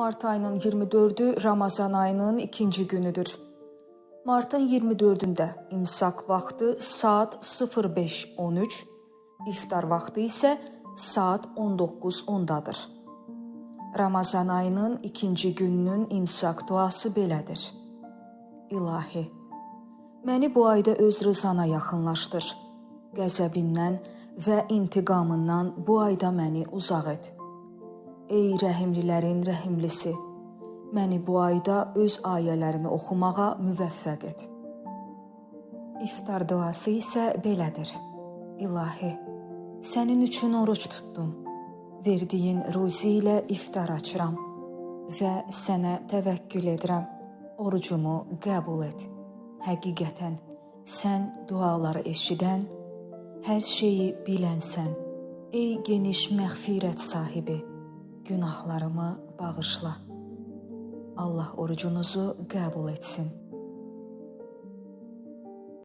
Mart ayının 24-ü Ramazan ayının ikinci günüdür. Martın 24-ündə imsak vaxtı saat 05:13, iftar vaxtı isə saat 19:10-dadır. Ramazan ayının ikinci gününün imsak duası belədir. İlahi, məni bu ayda öz rızana yaxınlaşdır. Qəzəbindən və intiqamından bu ayda məni uzaq et. Ey rəhimlilərin rəhimlisi, məni bu ayda öz ayələrini oxumağa müvəffəq et. İftar duası isə belədir. İlahi, sənin üçün oruc tutdum. Verdiyin ruzi ilə iftar açıram və sənə təvəkkül edirəm. Orucumu qəbul et. Həqiqətən sən duaları eşidən, hər şeyi bilənsən. Ey geniş məğfirət sahibi, günahlarımı bağışla. Allah orucunuzu qəbul etsin.